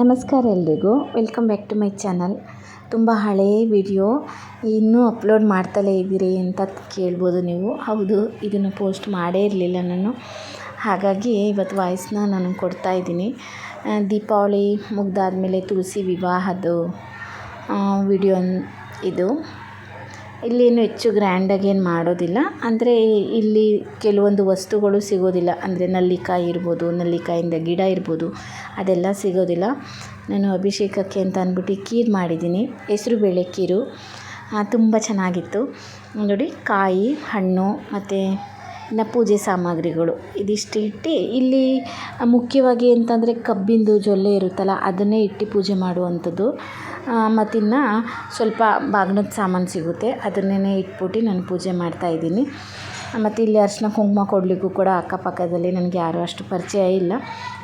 ನಮಸ್ಕಾರ ಎಲ್ರಿಗೂ. Welcome back to my channel ತುಂಬ ಹಳೆಯ ವಿಡಿಯೋ ಇನ್ನೂ ಅಪ್ಲೋಡ್ ಮಾಡ್ತಲೇ ಇದ್ದೀರಿ ಅಂತ ಕೇಳ್ಬೋದು ನೀವು. ಹೌದು, ಇದನ್ನು ಪೋಸ್ಟ್ ಮಾಡೇ ಇರಲಿಲ್ಲ ನಾನು. ಹಾಗಾಗಿ ಇವತ್ತು ವಾಯ್ಸ್ನ ನಾನು ಕೊಡ್ತಾ ಇದ್ದೀನಿ. ದೀಪಾವಳಿ ಮುಗ್ದಾದ ಮೇಲೆ ತುಳಸಿ ವಿವಾಹದ ವಿಡಿಯೋ ಇದು. ಇಲ್ಲೇನು ಹೆಚ್ಚು ಗ್ರ್ಯಾಂಡಾಗಿ ಏನು ಮಾಡೋದಿಲ್ಲ. ಅಂದರೆ ಇಲ್ಲಿ ಕೆಲವೊಂದು ವಸ್ತುಗಳು ಸಿಗೋದಿಲ್ಲ. ಅಂದರೆ ನಲ್ಲಿಕಾಯಿ ಇರ್ಬೋದು ನಲ್ಲಿಕಾಯಿಂದ ಗಿಡ ಇರ್ಬೋದು ಅದೆಲ್ಲ ಸಿಗೋದಿಲ್ಲ. ನಾನು ಅಭಿಷೇಕಕ್ಕೆ ಅಂತ ಅಂದ್ಬಿಟ್ಟು ಖೀರು ಮಾಡಿದ್ದೀನಿ. ಹೆಸರು ಬೇಳೆ ಆ, ತುಂಬ ಚೆನ್ನಾಗಿತ್ತು. ನೋಡಿ ಕಾಯಿ ಹಣ್ಣು ಮತ್ತು ಇನ್ನು ಪೂಜೆ ಸಾಮಗ್ರಿಗಳು ಇದಿಷ್ಟು ಇಟ್ಟು ಇಲ್ಲಿ ಮುಖ್ಯವಾಗಿ ಅಂತಂದರೆ ಕಬ್ಬಿಂದು ಜೊಲ್ಲೆ ಇರುತ್ತಲ್ಲ ಅದನ್ನೇ ಇಟ್ಟು ಪೂಜೆ ಮಾಡುವಂಥದ್ದು. ಮತ್ತಿನ್ನು ಸ್ವಲ್ಪ ಬಾಗ್ನದ ಸಾಮಾನು ಸಿಗುತ್ತೆ ಅದನ್ನೇ ಇಟ್ಬಿಟ್ಟು ನಾನು ಪೂಜೆ ಮಾಡ್ತಾಯಿದ್ದೀನಿ ಮತ್ತು ಇಲ್ಲಿ ಅರಿಶಿನ ಕುಂಕುಮ ಕೊಡಲಿಕ್ಕೂ ಕೂಡ ಅಕ್ಕಪಕ್ಕದಲ್ಲಿ ನನಗೆ ಯಾರೂ ಅಷ್ಟು ಪರಿಚಯ ಇಲ್ಲ.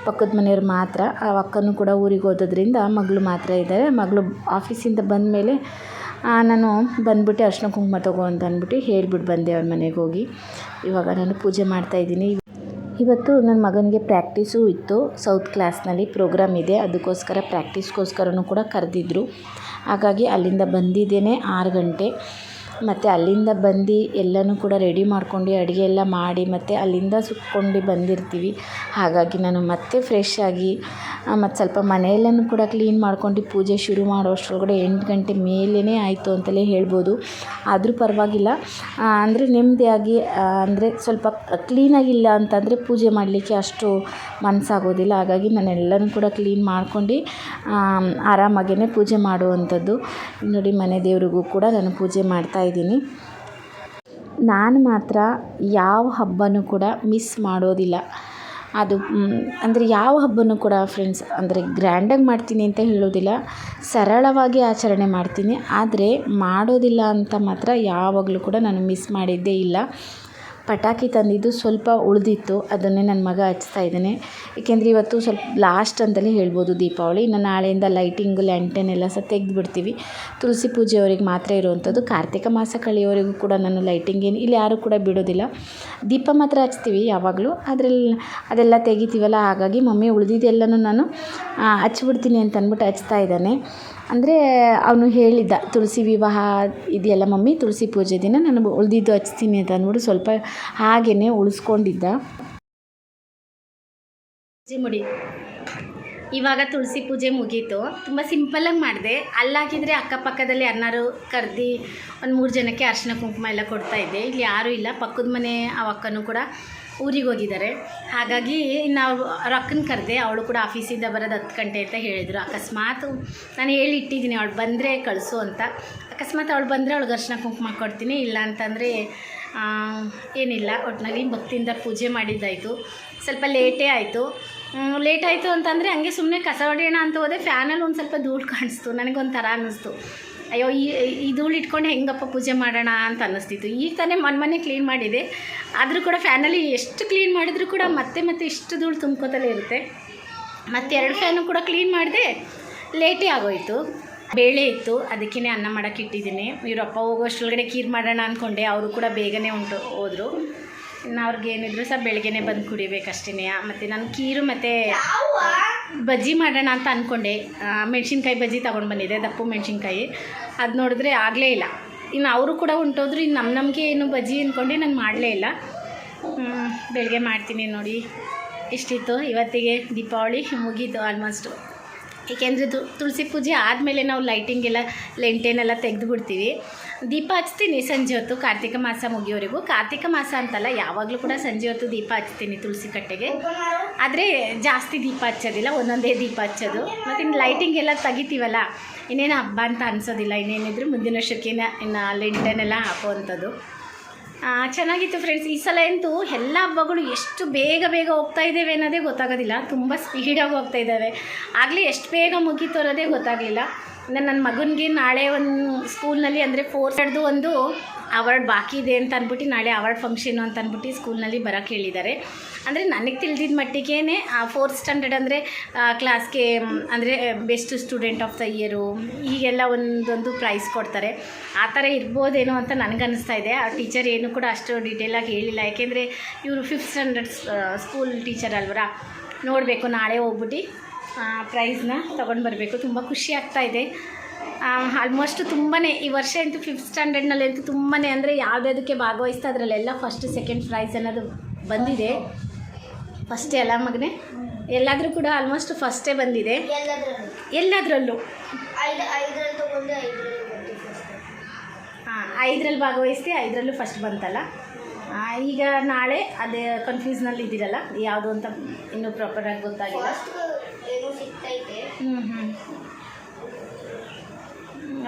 ಪಕ್ಕದ ಮನೆಯವ್ರು ಮಾತ್ರ, ಆ ಅಕ್ಕನೂ ಕೂಡ ಊರಿಗೆ ಹೋದದ್ರಿಂದ ಮಗಳು ಮಾತ್ರ ಇದ್ದಾರೆ. ಮಗಳು ಆಫೀಸಿಂದ ಬಂದಮೇಲೆ ನಾನು ಬಂದ್ಬಿಟ್ಟು ಅರ್ಶಿನ ಕುಂಕುಮ ತಗೋ ಅಂತ ಅಂದ್ಬಿಟ್ಟು ಹೇಳ್ಬಿಟ್ಟು ಬಂದೆ ಅವ್ರ ಮನೆಗೆ ಹೋಗಿ. ಇವಾಗ ನಾನು ಪೂಜೆ ಮಾಡ್ತಾಯಿದ್ದೀನಿ ಇವತ್ತು ನನ್ನ ಮಗನಿಗೆ ಪ್ರಾಕ್ಟೀಸು ಇತ್ತು. ಸೌತ್ ಕ್ಲಾಸ್ನಲ್ಲಿ ಪ್ರೋಗ್ರಾಮ್ ಇದೆ. ಅದಕ್ಕೋಸ್ಕರ ಪ್ರಾಕ್ಟೀಸ್ಗೋಸ್ಕರನೂ ಕೂಡ ಕರೆದಿದ್ರು. ಹಾಗಾಗಿ ಅಲ್ಲಿಂದ ಬಂದಿದ್ದೇನೆ ಆರು ಗಂಟೆ. ಮತ್ತು ಅಲ್ಲಿಂದ ಬಂದು ಎಲ್ಲನೂ ಕೂಡ ರೆಡಿ ಮಾಡ್ಕೊಂಡು ಅಡುಗೆ ಎಲ್ಲ ಮಾಡಿ ಮತ್ತು ಅಲ್ಲಿಂದ ಸುತ್ಕೊಂಡು ಬಂದಿರ್ತೀವಿ. ಹಾಗಾಗಿ ನಾನು ಮತ್ತೆ ಫ್ರೆಶ್ ಆಗಿ ಮತ್ತು ಸ್ವಲ್ಪ ಮನೆಯಲ್ಲೂ ಕೂಡ ಕ್ಲೀನ್ ಮಾಡ್ಕೊಂಡು ಪೂಜೆ ಶುರು ಮಾಡೋ ಅಷ್ಟರೊಳಗಡೆ ಎಂಟು ಗಂಟೆ ಮೇಲೇ ಆಯಿತು ಅಂತಲೇ ಹೇಳ್ಬೋದು. ಆದರೂ ಪರವಾಗಿಲ್ಲ. ಅಂದರೆ ನೆಮ್ಮದಿಯಾಗಿ ಅಂದರೆ ಸ್ವಲ್ಪ ಕ್ಲೀನಾಗಿಲ್ಲ ಅಂತಂದರೆ ಪೂಜೆ ಮಾಡಲಿಕ್ಕೆ ಅಷ್ಟು ಮನಸ್ಸಾಗೋದಿಲ್ಲ ಹಾಗಾಗಿ ನಾನು ಎಲ್ಲನೂ ಕೂಡ ಕ್ಲೀನ್ ಮಾಡ್ಕೊಂಡು ಆರಾಮಾಗೇ ಪೂಜೆ ಮಾಡುವಂಥದ್ದು. ನೋಡಿ ಮನೆ ದೇವರಿಗೂ ಕೂಡ ನಾನು ಪೂಜೆ ಮಾಡ್ತಾಯಿದ್ದೀನಿ ನಾನು ಮಾತ್ರ ಯಾವ ಹಬ್ಬನೂ ಕೂಡ ಮಿಸ್ ಮಾಡೋದಿಲ್ಲ. ಅದು ಅಂದರೆ ಯಾವ ಹಬ್ಬನೂ ಕೂಡ ಫ್ರೆಂಡ್ಸ್ ಅಂದರೆ ಗ್ರ್ಯಾಂಡಾಗಿ ಮಾಡ್ತೀನಿ ಅಂತ ಹೇಳೋದಿಲ್ಲ. ಸರಳವಾಗಿ ಆಚರಣೆ ಮಾಡ್ತೀನಿ. ಆದರೆ ಮಾಡೋದಿಲ್ಲ ಅಂತ ಮಾತ್ರ ಯಾವಾಗಲೂ ಕೂಡ ನಾನು ಮಿಸ್ ಮಾಡಿದ್ದೇ ಇಲ್ಲ. ಪಟಾಕಿ ತಂದಿದ್ದು ಸ್ವಲ್ಪ ಉಳಿದಿತ್ತು. ಅದನ್ನೇ ನನ್ನ ಮಗ ಹಚ್ತಾ ಇದ್ದಾನೆ. ಏಕೆಂದರೆ ಇವತ್ತು ಸ್ವಲ್ಪ ಲಾಸ್ಟ್ ಅಂತಲೇ ಹೇಳ್ಬೋದು ದೀಪಾವಳಿ. ಇನ್ನು ನಾಳೆಯಿಂದ ಲೈಟಿಂಗು ಲ್ಯಾಂಟನ್ ಎಲ್ಲ ಸಹ ತೆಗೆದುಬಿಡ್ತೀವಿ. ತುಳಸಿ ಪೂಜೆಯವರಿಗೆ ಮಾತ್ರ ಇರುವಂಥದ್ದು. ಕಾರ್ತಿಕ ಮಾಸ ಕಳೆಯೋವರೆಗೂ ಕೂಡ ನಾನು ಲೈಟಿಂಗ್ ಏನು ಇಲ್ಲಿ ಯಾರೂ ಕೂಡ ಬಿಡೋದಿಲ್ಲ. ದೀಪ ಮಾತ್ರ ಹಚ್ತೀವಿ ಯಾವಾಗಲೂ. ಅದ್ರಲ್ಲಿ ಅದೆಲ್ಲ ತೆಗಿತೀವಲ್ಲ, ಹಾಗಾಗಿ ಮಮ್ಮಿ ಉಳಿದಿದ್ದೆಲ್ಲನೂ ನಾನು ಹಚ್ಬಿಡ್ತೀನಿ ಅಂತ ಅಂದ್ಬಿಟ್ಟು ಹಚ್ತಾ ಇದ್ದಾನೆ. ಅಂದರೆ ಅವನು ಹೇಳಿದ್ದ, ತುಳಸಿ ವಿವಾಹ ಇದೆಯಲ್ಲ ಮಮ್ಮಿ, ತುಳಸಿ ಪೂಜೆ ದಿನ ನಾನು ಉಳಿದಿದ್ದು ಹಚ್ತೀನಿ ಅಂತ ಅಂದ್ಬಿಟ್ಟು ಸ್ವಲ್ಪ ಹಾಗೇ ಉಳಿಸ್ಕೊಂಡಿದ್ದ. ಮುಡಿ. ಇವಾಗ ತುಳಸಿ ಪೂಜೆ ಮುಗೀತು. ತುಂಬ ಸಿಂಪಲ್ಲಾಗಿ ಮಾಡಿದೆ. ಅಲ್ಲಾಗಿದ್ರೆ ಅಕ್ಕಪಕ್ಕದಲ್ಲಿ ಯಾರನ್ನಾರು ಕರೆದು ಒಂದು ಮೂರು ಜನಕ್ಕೆ ಅರ್ಶಿನ ಕುಂಕುಮ ಎಲ್ಲ ಕೊಡ್ತಾ ಇದ್ದೆ. ಇಲ್ಲಿ ಯಾರೂ ಇಲ್ಲ. ಪಕ್ಕದ ಮನೆ ಆ ಅಕ್ಕನೂ ಕೂಡ ಊರಿಗೆ ಹೋಗಿದ್ದಾರೆ. ಹಾಗಾಗಿ ನಾವು ರೊಕ್ಕನ ಕರೆದೆ ಅವಳು ಕೂಡ ಆಫೀಸಿಂದ ಬರೋದು ಹತ್ತು ಗಂಟೆ ಅಂತ ಹೇಳಿದರು. ಅಕಸ್ಮಾತ್ ನಾನು ಹೇಳಿ ಇಟ್ಟಿದ್ದೀನಿ, ಅವಳು ಬಂದರೆ ಕಳಿಸು ಅಂತ. ಅಕಸ್ಮಾತ್ ಅವಳು ಬಂದರೆ ಅವಳು ಅರಿಶಿನ ಕುಂಕುಮ ಕೊಡ್ತೀನಿ, ಇಲ್ಲ ಅಂತಂದರೆ ಏನಿಲ್ಲ. ಒಟ್ಟಿನಲ್ಲಿ ಭಕ್ತಿಯಿಂದ ಪೂಜೆ ಮಾಡಿದ್ದಾಯಿತು. ಸ್ವಲ್ಪ ಲೇಟೇ ಆಯಿತು. ಲೇಟ್ ಆಯಿತು ಅಂತಂದರೆ ಹಂಗೆ ಸುಮ್ಮನೆ ಕಸ ಹೊಡೆಯೋಣ ಅಂತ ಹೋದೆ. ಫ್ಯಾನಲ್ಲಿ ಒಂದು ಸ್ವಲ್ಪ ಧೂಳು ಕಾಣಿಸ್ತು. ನನಗೊಂಥರ ಅನ್ನಿಸ್ತು. ಅಯ್ಯೋ, ಈ ಧೂಳು ಇಟ್ಕೊಂಡು ಹೆಂಗಪ್ಪ ಪೂಜೆ ಮಾಡೋಣ ಅಂತ ಅನ್ನಿಸ್ತಿತ್ತು. ಈಗ ತಾನೇ ಮನೆ ಮನೆ ಕ್ಲೀನ್ ಮಾಡಿದೆ. ಆದರೂ ಕೂಡ ಫ್ಯಾನಲ್ಲಿ ಎಷ್ಟು ಕ್ಲೀನ್ ಮಾಡಿದರೂ ಕೂಡ ಮತ್ತೆ ಮತ್ತೆ ಇಷ್ಟು ಧೂಳು ತುಂಬ್ಕೋತಲೇ ಇರುತ್ತೆ. ಮತ್ತು ಎರಡು ಫ್ಯಾನು ಕೂಡ ಕ್ಲೀನ್ ಮಾಡಿದೆ ಲೇಟೇ ಆಗೋಯಿತು. ಬೇಳೆ ಇತ್ತು ಅದಕ್ಕೇ ಅನ್ನ ಮಾಡೋಕ್ಕೆ ಇಟ್ಟಿದ್ದೀನಿ. ಇವರಪ್ಪ ಹೋಗೋಷ್ಟ್ರೊಳಗಡೆ ಕೀರ್ ಮಾಡೋಣ ಅಂದ್ಕೊಂಡೆ ಅವರು ಕೂಡ ಬೇಗನೆ ಉಂಟು, ಹೋದರು. ಇನ್ನು ಅವ್ರಿಗೆ ಏನಿದ್ರು ಸಹ ಬೆಳಗ್ಗೆನೆ ಬಂದು ಕುಡಿಬೇಕಷ್ಟೇ ಮತ್ತು ನಾನು ಕೀರು ಮತ್ತು ಬಜ್ಜಿ ಮಾಡೋಣ ಅಂತ ಅಂದ್ಕೊಂಡೆ ಮೆಣಸಿನ್ಕಾಯಿ ಬಜ್ಜಿ ತೊಗೊಂಡು ಬಂದಿದೆ ದಪ್ಪು ಮೆಣಸಿನ್ಕಾಯಿ. ಅದು ನೋಡಿದ್ರೆ ಆಗಲೇ ಇಲ್ಲ. ಇನ್ನು ಅವರು ಕೂಡ ಉಂಟೋದ್ರು, ಇನ್ನು ನಮ್ಮ ನಮಗೆ ಏನು ಬಜ್ಜಿ ಅಂದ್ಕೊಂಡು ನಾನು ಮಾಡಲೇ ಇಲ್ಲ. ಬೆಳಗ್ಗೆ ಮಾಡ್ತೀನಿ ನೋಡಿ. ಇಷ್ಟಿತ್ತು ಇವತ್ತಿಗೆ ದೀಪಾವಳಿ ಮುಗೀತು ಆಲ್ಮೋಸ್ಟು ಏಕೆಂದರೆ ತುಳಸಿ ಪೂಜೆ ಆದಮೇಲೆ ನಾವು ಲೈಟಿಂಗ್ ಎಲ್ಲ ಲೆಂಟೇನೆಲ್ಲ ತೆಗೆದು ಬಿಡ್ತೀವಿ ದೀಪ ಹಚ್ತೀನಿ ಸಂಜೆ ಹೊತ್ತು ಕಾರ್ತಿಕ ಮಾಸ ಮುಗಿಯೋರಿಗೂ ಕಾರ್ತಿಕ ಮಾಸ ಅಂತಲ್ಲ, ಯಾವಾಗಲೂ ಕೂಡ ಸಂಜೆ ಹೊತ್ತು ದೀಪ ಹಚ್ತೀನಿ ತುಳಸಿ ಕಟ್ಟೆಗೆ. ಆದರೆ ಜಾಸ್ತಿ ದೀಪ ಹಚ್ಚೋದಿಲ್ಲ, ಒಂದೊಂದೇ ದೀಪ ಹಚ್ಚೋದು. ಮತ್ತು ಇನ್ನು ಲೈಟಿಂಗ್ ಎಲ್ಲ ತೆಗಿತೀವಲ್ಲ, ಇನ್ನೇನು ಹಬ್ಬ ಅಂತ ಅನಿಸೋದಿಲ್ಲ, ಇನ್ನೇನಿದ್ರು ಮುಂದಿನ ವರ್ಷಕ್ಕೆ ಇನ್ನು ಲೆಂಟನೆಲ್ಲ ಹಾಕುವಂಥದ್ದು. ಚೆನ್ನಾಗಿತ್ತು ಫ್ರೆಂಡ್ಸ್ ಈ ಸಲ ಅಂತೂ ಎಲ್ಲ ಹಬ್ಬಗಳು ಎಷ್ಟು ಬೇಗ ಬೇಗ ಹೋಗ್ತಾ ಇದ್ದೇವೆ ಅನ್ನೋದೇ ಗೊತ್ತಾಗೋದಿಲ್ಲ. ತುಂಬ ಸ್ಪೀಡಾಗಿ ಹೋಗ್ತಾ ಇದ್ದಾವೆ. ಆಗಲೇ ಎಷ್ಟು ಬೇಗ ಮುಗೀತು ಅನ್ನೋದೇ ಗೊತ್ತಾಗಲಿಲ್ಲ. ಇನ್ನು ನನ್ನ ಮಗನಿಗೆ ನಾಳೆ ಒಂದು ಸ್ಕೂಲ್ನಲ್ಲಿ ಅಂದರೆ ಫೋರ್ ಸ್ಟಾರ್ಡ್ದು ಒಂದು ಅವಾರ್ಡ್ ಬಾಕಿ ಇದೆ ಅಂತ ಅಂದ್ಬಿಟ್ಟು ನಾಳೆ ಅವಾರ್ಡ್ ಫಂಕ್ಷನು ಅಂತ ಅಂದ್ಬಿಟ್ಟು ಸ್ಕೂಲ್ನಲ್ಲಿ ಬರೋಕೆ ಹೇಳಿದ್ದಾರೆ. ಅಂದರೆ ನನಗೆ ತಿಳಿದಿದ್ದ ಮಟ್ಟಿಗೆ ಫೋರ್ತ್ ಸ್ಟ್ಯಾಂಡರ್ಡ್ ಅಂದರೆ ಕ್ಲಾಸ್ಗೆ ಅಂದರೆ best student of the year ಹೀಗೆಲ್ಲ ಒಂದೊಂದು ಪ್ರೈಸ್ ಕೊಡ್ತಾರೆ. ಆ ಥರ ಇರ್ಬೋದೇನೋ ಅಂತ ನನಗನ್ನಿಸ್ತಾ ಇದೆ. ಆ ಟೀಚರ್ ಏನು ಕೂಡ ಅಷ್ಟು ಡೀಟೇಲಾಗಿ ಹೇಳಿಲ್ಲ. ಯಾಕೆಂದರೆ ಇವರು ಫಿಫ್ತ್ ಸ್ಟ್ಯಾಂಡರ್ಡ್ ಸ್ಕೂಲ್ ಟೀಚರ್ ಅಲ್ವರ? ನೋಡಬೇಕು, ನಾಳೆ ಹೋಗ್ಬಿಟ್ಟು. ಪ್ರೈಸ್ನ ತೊಗೊಂಡು ಬರಬೇಕು. ತುಂಬ ಖುಷಿ ಆಗ್ತಾ ಇದೆ. ಆಲ್ಮೋಸ್ಟ್ ತುಂಬಾ ಈ ವರ್ಷ ಅಂತೂ ಫಿಫ್ತ್ ಸ್ಟ್ಯಾಂಡರ್ಡ್ನಲ್ಲಿ ಅಂತೂ ತುಂಬಾ ಅಂದರೆ ಯಾವುದ್ಯಾವುದಕ್ಕೆ ಭಾಗವಹಿಸ್ತಾ ಅದರಲ್ಲೆಲ್ಲ ಫಸ್ಟ್ ಸೆಕೆಂಡ್ ಪ್ರೈಸ್ ಅನ್ನೋದು ಬಂದಿದೆ. ಫಸ್ಟೇ ಅಲ್ಲ ಮಗನೇ? ಎಲ್ಲಾದರೂ ಕೂಡ ಆಲ್ಮೋಸ್ಟ್ ಫಸ್ಟೇ ಬಂದಿದೆ. ಎಲ್ಲದರಲ್ಲೂ. ಹಾಂ ಐದರಲ್ಲಿ ಭಾಗವಹಿಸಿ ಐದರಲ್ಲೂ ಫಸ್ಟ್ ಬಂತಲ್ಲ. ಈಗ ನಾಳೆ ಅದೇ ಕನ್ಫ್ಯೂಸ್ನಲ್ಲಿ ಇದ್ದೀರಲ್ಲ ಯಾವುದು ಅಂತ ಇನ್ನೂ ಪ್ರಾಪರಾಗಿ ಗೊತ್ತಾಗಿಲ್ಲ. ಫಸ್ಟ್ ಏನೋ ಸಿಗ್ತೈತೆ ಹ್ಞೂ ಹ್ಞೂ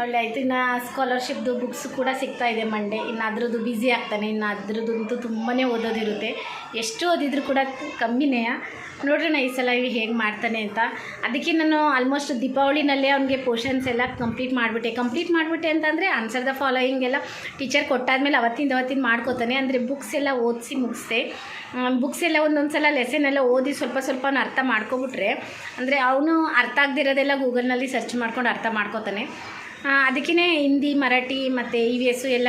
ಒಳ್ಳೆ ಆಯಿತು. ಇನ್ನು ಸ್ಕಾಲರ್ಶಿಪ್ದು ಬುಕ್ಸ್ ಕೂಡ ಸಿಗ್ತಾ ಇದೆ ಮಂಡೆ ಇನ್ನು ಅದ್ರದ್ದು ಬ್ಯುಸಿ ಆಗ್ತಾನೆ. ಇನ್ನು ಅದ್ರದ್ದಂತೂ ತುಂಬಾ ಓದೋದಿರುತ್ತೆ. ಎಷ್ಟು ಓದಿದ್ರು ಕೂಡ ಕಮ್ಮಿನೇ. ನೋಡ್ರಣ ಈ ಸಲ ಇವ್ ಹೇಗೆ ಮಾಡ್ತಾನೆ ಅಂತ. ಅದಕ್ಕೆ ನಾನು ಆಲ್ಮೋಸ್ಟ್ ದೀಪಾವಳಿನಲ್ಲೇ ಅವ್ನಿಗೆ ಪೋರ್ಷನ್ಸ್ ಎಲ್ಲ ಕಂಪ್ಲೀಟ್ ಮಾಡಿಬಿಟ್ಟೆ. ಕಂಪ್ಲೀಟ್ ಮಾಡಿಬಿಟ್ಟೆ ಅಂತಂದರೆ ಆನ್ಸರ್ ದ ಫಾಲೋಯಿಂಗ್ ಎಲ್ಲ ಟೀಚರ್ ಕೊಟ್ಟಾದ್ಮೇಲೆ ಅವತ್ತಿಂದ ಅವತ್ತಿನ ಮಾಡ್ಕೋತಾನೆ. ಅಂದರೆ ಬುಕ್ಸ್ ಎಲ್ಲ ಓದಿಸಿ ಮುಗಿಸ್ದೆ. ಬುಕ್ಸ್ ಎಲ್ಲ ಒಂದೊಂದು ಸಲ ಲೆಸನ್ ಎಲ್ಲ ಓದಿ ಸ್ವಲ್ಪ ಸ್ವಲ್ಪ ಅರ್ಥ ಮಾಡ್ಕೊಬಿಟ್ರೆ. ಅಂದರೆ ಅವನು ಅರ್ಥ ಆಗದಿರೋದೆಲ್ಲ ಗೂಗಲ್ನಲ್ಲಿ ಸರ್ಚ್ ಮಾಡ್ಕೊಂಡು ಅರ್ಥ ಮಾಡ್ಕೋತಾನೆ. ಅದಕ್ಕೇ ಹಿಂದಿ, ಮರಾಠಿ ಮತ್ತು ಇ ವಿ ಎಸ್ಸು ಎಲ್ಲ,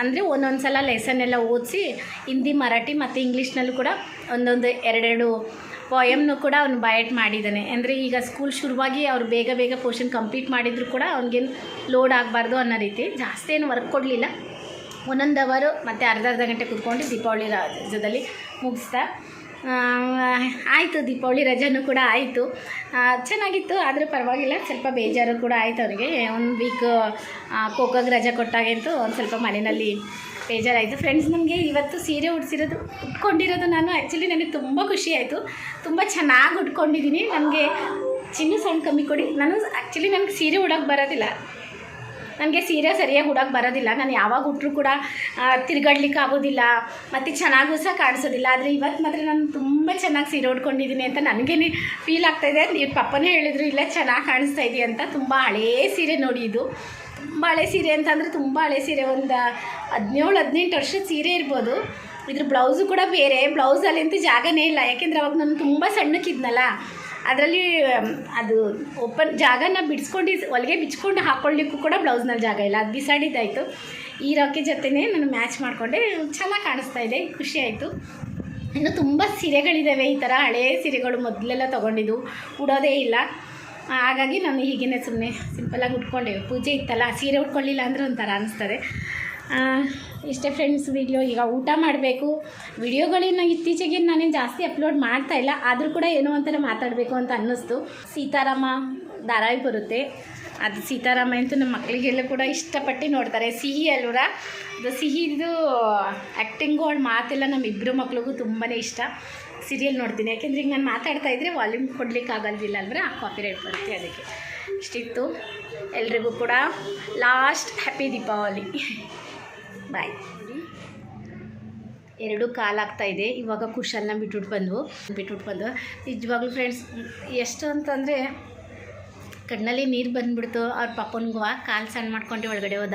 ಅಂದರೆ ಒಂದೊಂದು ಸಲ ಲೆಸನ್ ಎಲ್ಲ ಓದಿಸಿ ಹಿಂದಿ, ಮರಾಠಿ ಮತ್ತು ಇಂಗ್ಲೀಷ್ನಲ್ಲೂ ಕೂಡ ಒಂದೊಂದು ಎರಡೆರಡು ಪೊಯಮ್ನು ಕೂಡ ಅವ್ನು ಬಯಟ್ ಮಾಡಿದ್ದಾನೆ ಅಂದರೆ ಈಗ ಸ್ಕೂಲ್ ಶುರುವಾಗಿ ಅವ್ರು ಬೇಗ ಬೇಗ ಪೋರ್ಷನ್ ಕಂಪ್ಲೀಟ್ ಮಾಡಿದ್ರು ಕೂಡ ಅವ್ನಿಗೇನು ಲೋಡ್ ಆಗಬಾರ್ದು ಅನ್ನೋ ರೀತಿ. ಜಾಸ್ತಿ ಏನು ವರ್ಕ್ ಕೊಡಲಿಲ್ಲ. ಒಂದೊಂದು ಅವರು ಮತ್ತು ಅರ್ಧ ಅರ್ಧ ಗಂಟೆ ಕೂತ್ಕೊಂಡು ದೀಪಾವಳಿ ರಾಜ್ಯದಲ್ಲಿ ಮುಗಿಸ್ತಾ. ಆಯಿತು ದೀಪಾವಳಿ ರಜಾನೂ ಕೂಡ ಆಯಿತು. ಚೆನ್ನಾಗಿತ್ತು, ಆದರೆ ಪರವಾಗಿಲ್ಲ, ಸ್ವಲ್ಪ ಬೇಜಾರು ಕೂಡ ಆಯಿತು ಅವರಿಗೆ. ಒಂದು ವೀಕ್ ಖೋಖೋಗೆ ರಜೆ ಕೊಟ್ಟಾಗಂತೂ ಒಂದು ಸ್ವಲ್ಪ ಮನೆಯಲ್ಲಿ ಬೇಜಾರಾಯಿತು. ಫ್ರೆಂಡ್ಸ್ ನನಗೆ ಇವತ್ತು ಸೀರೆ ಉಡ್ಸಿರೋದು, ಉಟ್ಕೊಂಡಿರೋದು ನಾನು ಆ್ಯಕ್ಚುಲಿ ನನಗೆ ತುಂಬ ಖುಷಿ ಆಯಿತು. ತುಂಬ ಚೆನ್ನಾಗಿ ಉಟ್ಕೊಂಡಿದ್ದೀನಿ ನನಗೆ ಚಿನ್ನ ಸೌಂಡ್ ಕಮ್ಮಿ ಕೊಡಿ. ನಾನು ಆ್ಯಕ್ಚುಲಿ ನನಗೆ ಸೀರೆ ಉಡೋಕೆ ಬರೋದಿಲ್ಲ. ನನಗೆ ಸೀರೆ ಸರಿಯಾಗಿ ಉಡೋಕೆ ಬರೋದಿಲ್ಲ. ನಾನು ಯಾವಾಗ ಉಟ್ಟರು ಕೂಡ ತಿರ್ಗಾಡ್ಲಿಕ್ಕೆ ಆಗೋದಿಲ್ಲ. ಮತ್ತು ಚೆನ್ನಾಗೂ ಸಹ ಕಾಣಿಸೋದಿಲ್ಲ. ಆದರೆ ಇವತ್ತು ಮಾತ್ರ ನಾನು ತುಂಬ ಚೆನ್ನಾಗಿ ಸೀರೆ ಉಟ್ಕೊಂಡಿದ್ದೀನಿ ಅಂತ ನನಗೇನೆ ಫೀಲ್ ಆಗ್ತಾಯಿದೆ ನೀವು ಪಪ್ಪನೇ ಹೇಳಿದ್ರು ಇಲ್ಲ ಚೆನ್ನಾಗಿ ಕಾಣಿಸ್ತಾ ಇದೆಯಾ ಅಂತ. ತುಂಬ ಹಳೇ ಸೀರೆ ನೋಡಿ ಇದು. ತುಂಬ ಹಳೆ ಸೀರೆ ಅಂತಂದರೆ ತುಂಬ ಹಳೆ ಸೀರೆ. ಒಂದು ಹದಿನೇಳು, ಹದಿನೆಂಟು ವರ್ಷದ ಸೀರೆ ಇರ್ಬೋದು. ಇದ್ರ ಬ್ಲೌಸು ಕೂಡ ಬೇರೆ. ಬ್ಲೌಸಲ್ಲಿ ಅಂತೂ ಜಾಗನೇ ಇಲ್ಲ. ಯಾಕೆಂದರೆ ಅವಾಗ ನಾನು ತುಂಬ ಸಣ್ಣಕ್ಕಿದ್ನಲ್ಲ. ಅದರಲ್ಲಿ ಅದು ಓಪನ್ ಜಾಗನ ಬಿಡಿಸ್ಕೊಂಡು ಹೊಲಿಗೆ ಬಿಚ್ಕೊಂಡು ಹಾಕ್ಕೊಳ್ಳಿಕ್ಕೂ ಕೂಡ ಬ್ಲೌಸ್ನಲ್ಲಿ ಜಾಗ ಇಲ್ಲ. ಅದು ಬಿಸಾಡಿದ್ದಾಯಿತು. ಈ ರಾಕಿ ಜೊತೆನೇ ನಾನು ಮ್ಯಾಚ್ ಮಾಡಿಕೊಂಡೆ. ಚೆನ್ನಾಗಿ ಕಾಣಿಸ್ತಾ ಇದೆ. ಖುಷಿ ಆಯಿತು. ಇನ್ನು ತುಂಬ ಸೀರೆಗಳಿದ್ದಾವೆ ಈ ಥರ ಹಳೇ ಸೀರೆಗಳು ಮೊದಲೆಲ್ಲ ತೊಗೊಂಡಿದ್ದು. ಉಡೋದೇ ಇಲ್ಲ. ಹಾಗಾಗಿ ನಾನು ಹೀಗೇ ಸುಮ್ಮನೆ ಸಿಂಪಲಾಗಿ ಉಟ್ಕೊಂಡೆ. ಪೂಜೆ ಇತ್ತಲ್ಲ, ಸೀರೆ ಉಟ್ಕೊಳ್ಳಿಲ್ಲ ಅಂದರೆ ಒಂಥರ ಅನಿಸ್ತದೆ. ಇಷ್ಟೇ ಫ್ರೆಂಡ್ಸ್ ವಿಡಿಯೋ ಈಗ ಊಟ ಮಾಡಬೇಕು. ವಿಡಿಯೋಗಳನ್ನ ಇತ್ತೀಚೆಗೆ ನಾನೇನು ಜಾಸ್ತಿ ಅಪ್ಲೋಡ್ ಮಾಡ್ತಾ ಇಲ್ಲ. ಆದರೂ ಕೂಡ ಏನೋ ಒಂಥರ ಮಾತಾಡಬೇಕು ಅಂತ ಅನ್ನಿಸ್ತು. ಸೀತಾರಾಮ ಧಾರಾವಾಹಿ ಬರುತ್ತೆ. ಅದು ಸೀತಾರಾಮ ಅಂತೂ ನಮ್ಮ ಮಕ್ಕಳಿಗೆಲ್ಲ ಕೂಡ ಇಷ್ಟಪಟ್ಟು ನೋಡ್ತಾರೆ. ಸಿಹಿ ಅಲ್ವರ? ಅದು ಸಿಹಿದು ಆ್ಯಕ್ಟಿಂಗು ಅವಳ ಮಾತೆಲ್ಲ ನಮ್ಮ ಇಬ್ಬರು ಮಕ್ಳಿಗೂ ತುಂಬಾ ಇಷ್ಟ. ಸೀರಿಯಲ್ ನೋಡ್ತೀನಿ. ಯಾಕೆಂದರೆ ಈಗ ನಾನು ಮಾತಾಡ್ತಾ ಇದ್ದರೆ ವಾಲ್ಯೂಮ್ ಕೊಡಲಿಕ್ಕೆ ಆಗೋದಿಲ್ಲ ಕಾಪಿ ಕಾಪಿರೈಟ್ ಬರುತ್ತೆ ಅದಕ್ಕೆ. ಇಷ್ಟಿತ್ತು. ಎಲ್ರಿಗೂ ಕೂಡ ಲಾಸ್ಟ್ ಹ್ಯಾಪಿ ದೀಪಾವಳಿ. ಬಾಯ್ ಎರಡು ಕಾಲಾಗ್ತಾ ಇದೆ. ಇವಾಗ ಕುಶಲ್ನ ಬಿಟ್ಬಿಟ್ಟು ಬಂದ್ವು ಬಿಟ್ಬಿಟ್ಟು ಬಂದು. ನಿಜವಾಗ್ಲೂ ಫ್ರೆಂಡ್ಸ್ ಎಷ್ಟು ಅಂತಂದರೆ ಕಣ್ಣಲ್ಲಿ ನೀರು ಬಂದುಬಿಡ್ತು. ಅವ್ರ ಪಾಪನಿಗೂ ಕಾಲು ಸಣ್ಣ ಮಾಡ್ಕೊಂಡು ಒಳಗಡೆ ಹೋದ.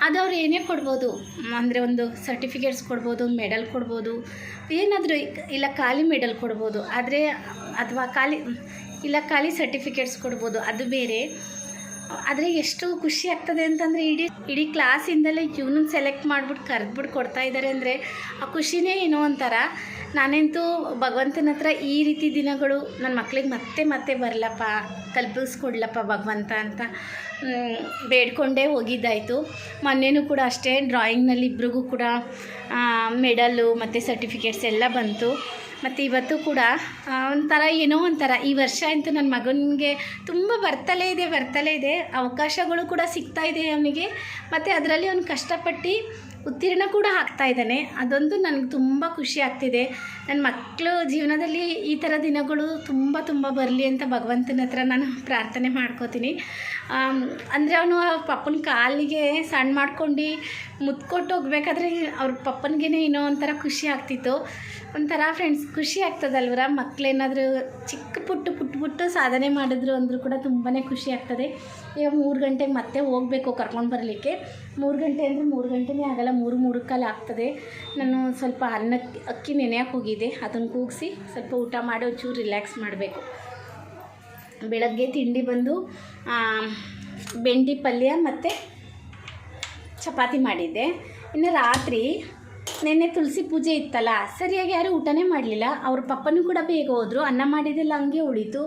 ಅದು ಅವ್ರು ಏನೇ ಕೊಡ್ಬೋದು. ಅಂದರೆ ಒಂದು ಸರ್ಟಿಫಿಕೇಟ್ಸ್ ಕೊಡ್ಬೋದು ಮೆಡಲ್ ಕೊಡ್ಬೋದು. ಏನಾದರೂ ಇಲ್ಲ ಖಾಲಿ ಮೆಡಲ್ ಕೊಡ್ಬೋದು. ಆದರೆ, ಅಥವಾ ಖಾಲಿ, ಇಲ್ಲ ಖಾಲಿ ಸರ್ಟಿಫಿಕೇಟ್ಸ್ ಕೊಡ್ಬೋದು. ಅದು ಬೇರೆ. ಆದರೆ ಎಷ್ಟು ಖುಷಿ ಆಗ್ತದೆ ಅಂತಂದರೆ ಇಡೀ ಇಡೀ ಕ್ಲಾಸಿಂದಲೇ ಇವನನ್ನು ಸೆಲೆಕ್ಟ್ ಮಾಡಿಬಿಟ್ಟು ಕರೆದ್ಬಿಟ್ಟು ಕೊಡ್ತಾ ಇದ್ದಾರೆ ಅಂದರೆ ಆ ಖುಷಿನೇ ಏನೋ ಒಂಥರ. ನಾನಂತೂ ಭಗವಂತನ ಹತ್ರ ಈ ರೀತಿ ದಿನಗಳು ನನ್ನ ಮಕ್ಳಿಗೆ ಮತ್ತೆ ಮತ್ತೆ ಬರಲಪ್ಪ, ಕಲ್ಪಿಸ್ಕೊಡ್ಲಪ್ಪ ಭಗವಂತ ಅಂತ ಬೇಡ್ಕೊಂಡೇ ಹೋಗಿದ್ದಾಯಿತು. ಮೊನ್ನೆನೂ ಕೂಡ ಅಷ್ಟೇ ಡ್ರಾಯಿಂಗ್ನಲ್ಲಿ ಇಬ್ರಿಗೂ ಕೂಡ ಮೆಡಲು ಮತ್ತು ಸರ್ಟಿಫಿಕೇಟ್ಸ್ ಎಲ್ಲ ಬಂತು. ಮತ್ತು ಇವತ್ತು ಕೂಡ ಒಂಥರ ಏನೋ ಒಂಥರ, ಈ ವರ್ಷ ಅಂತೂ ನನ್ನ ಮಗನಿಗೆ ತುಂಬ ಬರ್ತಲೇ ಇದೆ ಬರ್ತಲೇ ಇದೆ. ಅವಕಾಶಗಳು ಕೂಡ ಸಿಗ್ತಾ ಇದೆ ಅವನಿಗೆ. ಮತ್ತು ಅದರಲ್ಲಿ ಅವ್ನು ಕಷ್ಟಪಟ್ಟು ಉತ್ತೀರ್ಣ ಕೂಡ ಆಗ್ತಾ ಇದ್ದಾನೆ. ಅದೊಂದು ನನಗೆ ತುಂಬ ಖುಷಿ ಆಗ್ತಿದೆ. ನನ್ನ ಮಕ್ಕಳು ಜೀವನದಲ್ಲಿ ಈ ಥರ ದಿನಗಳು ತುಂಬ ತುಂಬ ಬರಲಿ ಅಂತ ಭಗವಂತನ ಹತ್ರ ನಾನು ಪ್ರಾರ್ಥನೆ ಮಾಡ್ಕೋತೀನಿ. ಅಂದರೆ ಅವನು ಪಪ್ಪನ ಕಾಲಿಗೆ ಸಣ್ಣ ಮಾಡ್ಕೊಂಡು ಮುತ್ಕೊಟ್ಟು ಹೋಗ್ಬೇಕಾದ್ರೆ ಅವ್ರ ಪಪ್ಪನಿಗೇ ಏನೋ ಒಂಥರ ಖುಷಿ ಆಗ್ತಿತ್ತು. ಒಂಥರ ಫ್ರೆಂಡ್ಸ್ ಖುಷಿ ಆಗ್ತದಲ್ವರ? ಮಕ್ಕಳೇನಾದರೂ ಚಿಕ್ಕ ಪುಟ್ಟು ಪುಟ್ಟು ಪುಟ್ಟು ಸಾಧನೆ ಮಾಡಿದ್ರು ಅಂದರೂ ಕೂಡ ತುಂಬಾ ಖುಷಿ ಆಗ್ತದೆ. ಈಗ ಮೂರು ಗಂಟೆಗೆ ಮತ್ತೆ ಹೋಗಬೇಕು ಕರ್ಕೊಂಡು ಬರಲಿಕ್ಕೆ. ಮೂರು ಗಂಟೆ ಅಂದರೆ ಮೂರು ಗಂಟೆನೇ ಆಗಲ್ಲ ಮೂರು ಮೂರು ಕಾಲ ಆಗ್ತದೆ. ನಾನು ಸ್ವಲ್ಪ ಅನ್ನಕ್ಕೆ ಅಕ್ಕಿ ನೆನೆಯಕ್ಕೆ ಹೋಗಿದ್ದೆ. ಅದನ್ನು ಕೂಗಿಸಿ ಸ್ವಲ್ಪ ಊಟ ಮಾಡಿ ಒಂಚೂರು ರಿಲ್ಯಾಕ್ಸ್ ಮಾಡಬೇಕು. ಬೆಳಗ್ಗೆ ತಿಂಡಿ ಬಂದು ಬೆಂಡಿ ಪಲ್ಯ ಮತ್ತು ಚಪಾತಿ ಮಾಡಿದ್ದೆ. ಇನ್ನು ರಾತ್ರಿ ನೆನ್ನೆ ತುಳಸಿ ಪೂಜೆ ಇತ್ತಲ್ಲ, ಸರಿಯಾಗಿ ಯಾರೂ ಊಟನೇ ಮಾಡಲಿಲ್ಲ. ಅವ್ರ ಪಪ್ಪನೂ ಕೂಡ ಬೇಗ ಹೋದರು. ಅನ್ನ ಮಾಡಿದ್ದೆಲ್ಲ, ಹಂಗೆ ಉಳಿತು.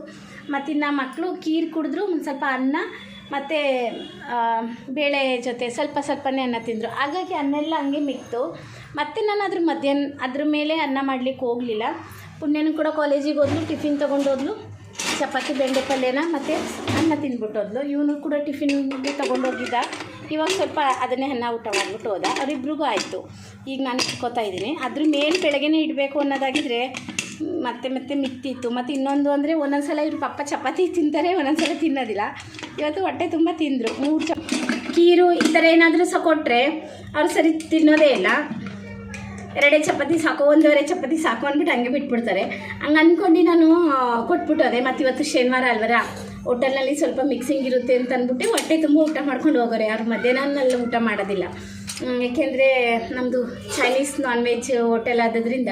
ಮತ್ತು ಇನ್ನು ಮಕ್ಕಳು ಕೀರು ಕುಡಿದ್ರು, ಒಂದು ಸ್ವಲ್ಪ ಅನ್ನ ಮತ್ತು ಬೇಳೆ ಜೊತೆ ಸ್ವಲ್ಪ ಸ್ವಲ್ಪನೇ ಅನ್ನ ತಿಂದರು. ಹಾಗಾಗಿ ಅನ್ನೆಲ್ಲ ಹಂಗೆ ಮಿಕ್ತು. ಮತ್ತು ನಾನು ಅದ್ರ ಮಧ್ಯಾಹ್ನ, ಅದ್ರ ಮೇಲೆ ಅನ್ನ ಮಾಡಲಿಕ್ಕೆ ಹೋಗಲಿಲ್ಲ. ಪುಣ್ಯನೂ ಕೂಡ ಕಾಲೇಜಿಗೆ ಹೋದ್ಲು, ಟಿಫಿನ್ ತೊಗೊಂಡೋದ್ಲು ಚಪಾತಿ, ಬೆಂಡೆ ಪಲ್ಯನ ಮತ್ತು ಅನ್ನ ತಿಂದ್ಬಿಟ್ಟೋದ್ಲು ಇವನು ಕೂಡ ಟಿಫಿನ್ಗೆ ತೊಗೊಂಡೋಗಿದ್ದ ಇವಾಗ ಸ್ವಲ್ಪ ಅದನ್ನೇ ಅನ್ನ ಊಟ ಮಾಡಿಬಿಟ್ಟು ಹೋದ. ಅವರಿಬ್ರಿಗೂ ಆಯಿತು. ಈಗ ನಾನು ಇಟ್ಕೋತಾ ಇದ್ದೀನಿ. ಅದ್ರ ಮೇಲೆ ಬೆಳಗ್ಗೆನೇ ಇಡಬೇಕು ಅನ್ನೋದಾಗಿದ್ರೆ ಮತ್ತೆ ಮತ್ತೆ ಮಿತ್ತಿತ್ತು ಮತ್ತು ಇನ್ನೊಂದು ಅಂದರೆ ಒಂದೊಂದು ಸಲ ಇವ್ರ ಪಪ್ಪ ಚಪಾತಿ ತಿಂತಾರೆ ಒಂದೊಂದು ಸಲ ತಿನ್ನೋದಿಲ್ಲ. ಇವತ್ತು ಹೊಟ್ಟೆ ತುಂಬ ತಿಂದರು. ಮೂರು ಚ ಕೀರು ಈ ಥರ ಏನಾದರೂ ಸಹ ಕೊಟ್ಟರೆ ಅವ್ರು ಸರಿ ತಿನ್ನೋದೇ ಇಲ್ಲ. ಎರಡೇ ಚಪಾತಿ ಸಾಕು, ಒಂದೂವರೆ ಚಪಾತಿ ಸಾಕು ಅಂದ್ಬಿಟ್ಟು ಹಂಗೆ ಬಿಟ್ಬಿಡ್ತಾರೆ. ಹಂಗೆ ಅಂದ್ಕೊಂಡು ನಾನು ಕೊಟ್ಬಿಟ್ಟು ಅದೇ ಮತ್ತು ಇವತ್ತು ಶನಿವಾರ, ಅಲ್ವರ ಹೋಟೆಲ್ನಲ್ಲಿ ಸ್ವಲ್ಪ ಮಿಕ್ಸಿಂಗ್ ಇರುತ್ತೆ ಅಂತ ಅಂದ್ಬಿಟ್ಟು ಹೊಟ್ಟೆ ತುಂಬ ಊಟ ಮಾಡ್ಕೊಂಡು ಹೋಗೋರೆ. ಅವ್ರು ಮಧ್ಯಾಹ್ನಲ್ಲಿ ಊಟ ಮಾಡೋದಿಲ್ಲ. ಯಾಕೆಂದರೆ ಏಕೆಂದರೆ ನಮ್ಮದು ಚೈನೀಸ್ ನಾನ್ ವೆಜ್ ಹೋಟೆಲ್ ಆದದ್ರಿಂದ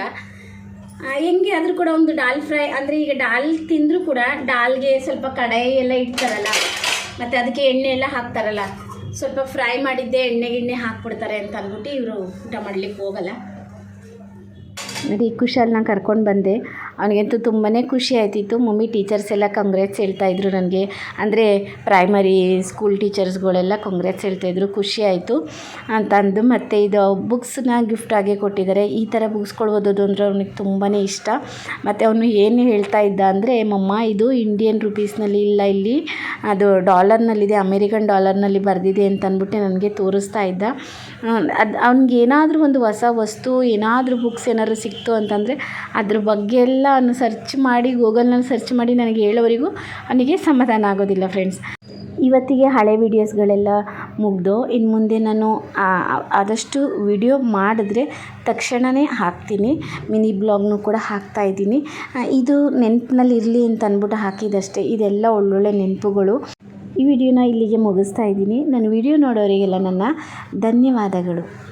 ಹೆಂಗೆ ಆದರೂ ಕೂಡ ಒಂದು ಡಾಲ್ ಫ್ರೈ, ಅಂದರೆ ಈಗ ಡಾಲ್ ತಿಂದರೂ ಕೂಡ ಡಾಲ್ಗೆ ಸ್ವಲ್ಪ ಕಡಾಯಿ ಎಲ್ಲ ಇಡ್ತಾರಲ್ಲ, ಮತ್ತು ಅದಕ್ಕೆ ಎಣ್ಣೆ ಎಲ್ಲ ಹಾಕ್ತಾರಲ್ಲ, ಸ್ವಲ್ಪ ಫ್ರೈ ಮಾಡಿದ್ದೆ ಎಣ್ಣೆ ಗಿಣ್ಣೆ ಹಾಕ್ಬಿಡ್ತಾರೆ ಅಂತ ಅಂದ್ಬಿಟ್ಟು ಇವರು ಊಟ ಮಾಡಲಿಕ್ಕೆ ಹೋಗಲ್ಲ. ನೋಡಿ ನಾನು ಕರ್ಕೊಂಡು ಬಂದೆ. ಅವನಿಗಂತೂ ತುಂಬಾ ಖುಷಿ ಆಯ್ತಿತ್ತು. ಮಮ್ಮಿ ಟೀಚರ್ಸ್ ಎಲ್ಲ ಕಂಗ್ರೇಟ್ಸ್ ಹೇಳ್ತಾಯಿದ್ರು ನನಗೆ. ಅಂದರೆ ಪ್ರೈಮರಿ ಸ್ಕೂಲ್ ಟೀಚರ್ಸ್ಗಳೆಲ್ಲ ಕಾಂಗ್ರೆಸ್ ಹೇಳ್ತಾಯಿದ್ರು ಖುಷಿ ಆಯಿತು. ಅಂತಂದು ಮತ್ತು ಇದು ಬುಕ್ಸ್ನ ಆಗೇ ಕೊಟ್ಟಿದ್ದಾರೆ. ಈ ಥರ ಬುಕ್ಸ್ಗಳು ಓದೋದು ಅಂದರೆ ಅವನಿಗೆ ತುಂಬಾ ಇಷ್ಟ. ಮತ್ತು ಅವನು ಏನು ಹೇಳ್ತಾ ಇದ್ದ ಅಂದರೆ, ಮಮ್ಮ, ಇದು ಇಂಡಿಯನ್ ರುಪೀಸ್ನಲ್ಲಿ ಇಲ್ಲ ಇಲ್ಲಿ. ಅದು ಡಾಲರ್ನಲ್ಲಿದೆ ಅಮೇರಿಕನ್ ಡಾಲರ್ನಲ್ಲಿ ಬರೆದಿದೆ ಅಂತ ಅಂದ್ಬಿಟ್ಟು ನನಗೆ ತೋರಿಸ್ತಾ ಇದ್ದ. ಅದು ಅವ್ನಿಗೆ ಏನಾದರೂ ಒಂದು ಹೊಸ ವಸ್ತು, ಏನಾದರೂ ಬುಕ್ಸ್ ಏನಾದ್ರು ಸಿಕ್ತು ಅಂತಂದರೆ ಅದ್ರ ಬಗ್ಗೆ ಎಲ್ಲ ಅವನು ಸರ್ಚ್ ಮಾಡಿ ಗೂಗಲ್ನಲ್ಲಿ ಸರ್ಚ್ ಮಾಡಿ ನನಗೆ ಹೇಳೋವರೆಗೂ ಅವನಿಗೆ ಸಮಾಧಾನ ಆಗೋದಿಲ್ಲ ಫ್ರೆಂಡ್ಸ್ ಇವತ್ತಿಗೆ ಹಳೆ ವೀಡಿಯೋಸ್ಗಳೆಲ್ಲ ಮುಗ್ದು ಇನ್ನು ಮುಂದೆ ನಾನು ಆದಷ್ಟು ವಿಡಿಯೋ ಮಾಡಿದ್ರೆ ತಕ್ಷಣವೇ ಹಾಕ್ತೀನಿ. ಮಿನಿ ಬ್ಲಾಗ್ನು ಕೂಡ ಹಾಕ್ತಾ ಇದ್ದೀನಿ. ಇದು ನೆನಪಿನಲ್ಲಿ ಇರಲಿ ಅಂತ ಅಂದ್ಬಿಟ್ಟು ಹಾಕಿದಷ್ಟೇ. ಇದೆಲ್ಲ ಒಳ್ಳೊಳ್ಳೆ ನೆನಪುಗಳು. ಈ ವಿಡಿಯೋನ ಇಲ್ಲಿಗೆ ಮುಗಿಸ್ತಾ ಇದ್ದೀನಿ. ನನ್ನ ವಿಡಿಯೋ ನೋಡೋರಿಗೆಲ್ಲ ನನ್ನ ಧನ್ಯವಾದಗಳು.